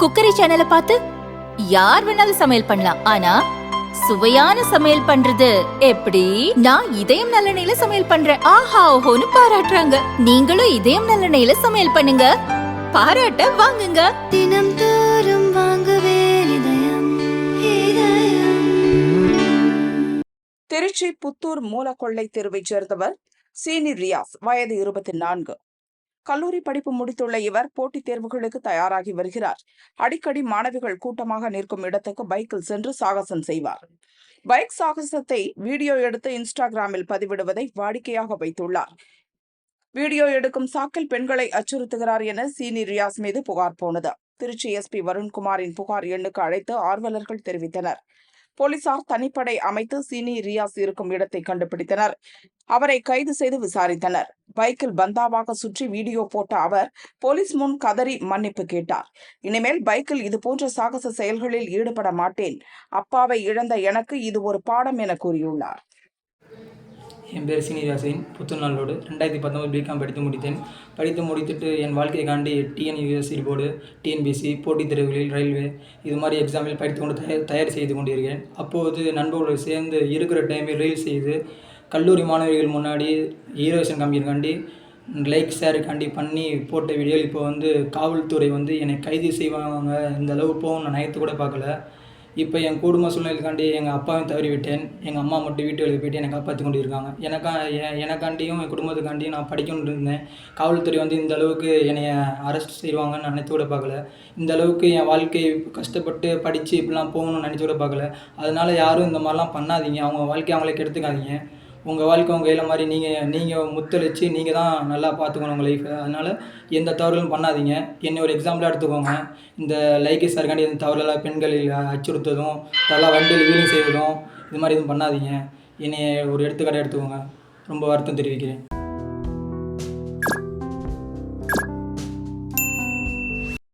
Cookery சேனலை பார்த்து யார் வேணாலும் சமையல் பண்ணலாம். ஆனா சுவையான சமையல் பண்றது எப்படி? நான் இதயம் நல்லெண்ணெயில சமையல் பண்றேன். ஆஹா ஓஹோன்னு பாராட்டுறாங்க. நீங்களும் இதயம் நல்லெண்ணெயில சமையல் பண்ணுங்க. பாராட்ட வாங்குங்க. தினம் தோறும் வாங்குவே இதயம் இதயம். திருச்சி புத்தூர் மூலக்கொள்ளை தெருவைச் சேர்ந்தவர் சீனி ரியாஸ் வயது இருபத்தி நான்கு. கல்லூரி படிப்பு முடித்துள்ள இவர் போட்டித் தேர்வுகளுக்கு தயாராகி வருகிறார். அடிக்கடி மாணவிகள் கூட்டமாக நிற்கும் இடத்துக்கு பைக்கில் சென்று சாகசம் செய்வார். பைக் சாகசத்தை வீடியோ எடுத்து இன்ஸ்டாகிராமில் பதிவிடுவதை வாடிக்கையாக வைத்துள்ளார். வீடியோ எடுக்கும் சாக்கில் பெண்களை அச்சுறுத்துகிறார் என சீனி ரியாஸ் மீது புகார் போனது. திருச்சி எஸ்பி வருண்குமாரின் புகார் எண்ணுக்கு அழைத்து ஆர்வலர்கள் தெரிவித்தனர். போலீசார் தனிப்படை அமைத்து சீனி ரியாஸ் இருக்கும் இடத்தை கண்டுபிடித்தனர். அவரை கைது செய்து விசாரித்தனர். பைக்கில் பந்தாவாக சுற்றி வீடியோ போட்ட அவர் போலீஸ் முன் கதறி மன்னிப்பு கேட்டார். இனிமேல் பைக்கில் இதுபோன்ற சாகச செயல்களில் ஈடுபட மாட்டேன். அப்பாவை இழந்த எனக்கு இது ஒரு பாடம் என கூறியுள்ளார். என் பேர் சீனிவாசன். புத்துநாளோடு ரெண்டாயிரத்தி பத்தொம்பது பிகாம் படித்து முடித்தேன். படித்து முடித்துட்டு என் வாழ்க்கையை காண்டி டிஎன்யூஎஸ்சி போர்டு டிஎன்பிசி போட்டித் தேர்வுகளில் ரயில்வே இது மாதிரி எக்ஸாமில் படித்து கொண்டு தயார் தயார் செய்து கொண்டிருக்கேன். அப்போது நண்பர்களோடு சேர்ந்து இருக்கிற டைமில் ரீல் செய்து கல்லூரி மாணவிகள் முன்னாடி ஹீரோவேஷன் காமிக்கிறக்காண்டி லைக் ஷேருக்காண்டி பண்ணி போட்ட வீடியோ இப்போ வந்து காவல்துறை வந்து என்னை கைது செய்வாங்க. இந்த அளவு போகும் நான் நயத்து கூட பார்க்கல. இப்போ என் குடும்ப சூழ்நிலைக்காண்டி எங்கள் அப்பாவையும் தவறி விட்டேன் எங்கள் அம்மா மட்டும் வீட்டுக்கு போயிட்டு என்னை காப்பாற்றி கொண்டு இருக்காங்க எனக்கா எ- எனக்காண்டியும் என் குடும்பத்துக்காண்டியும் நான் படிக்கணும்னு இருந்தேன். காவல்துறை வந்து இந்த அளவுக்கு என்னை அரெஸ்ட் செய்வாங்கன்னு நினைத்து கூட பார்க்கல. இந்த அளவுக்கு என் வாழ்க்கை கஷ்டப்பட்டு படித்து இப்படிலாம் போகணும்னு நினச்சி கூட பார்க்கல. அதனால யாரும் இந்த மாதிரிலாம் பண்ணாதீங்க. அவங்க வாழ்க்கையை அவங்களே கெடுத்துக்காதீங்க. உங்கள் வாழ்க்கை உங்கள் கையில் மாதிரி நீங்கள் நீங்கள் முத்தளிச்சு நீங்கள் தான் நல்லா பார்த்துக்கணும் உங்கள் லைஃப்பை அதனால் எந்த தவறுகளும் பண்ணாதீங்க. என்னை ஒரு எக்ஸாம்பிளாக எடுத்துக்கோங்க. இந்த லைக்கை சார்காண்டி எந்த தவறுலாம் பெண்களை அச்சுறுத்ததும் தவறாக வண்டியில் வீலிங் செய்வதும் இது மாதிரி எதுவும் பண்ணாதீங்க. என்னை ஒரு எடுத்துக்காட்டாக எடுத்துக்கோங்க. ரொம்ப வருத்தம் தெரிவிக்கிறேன்.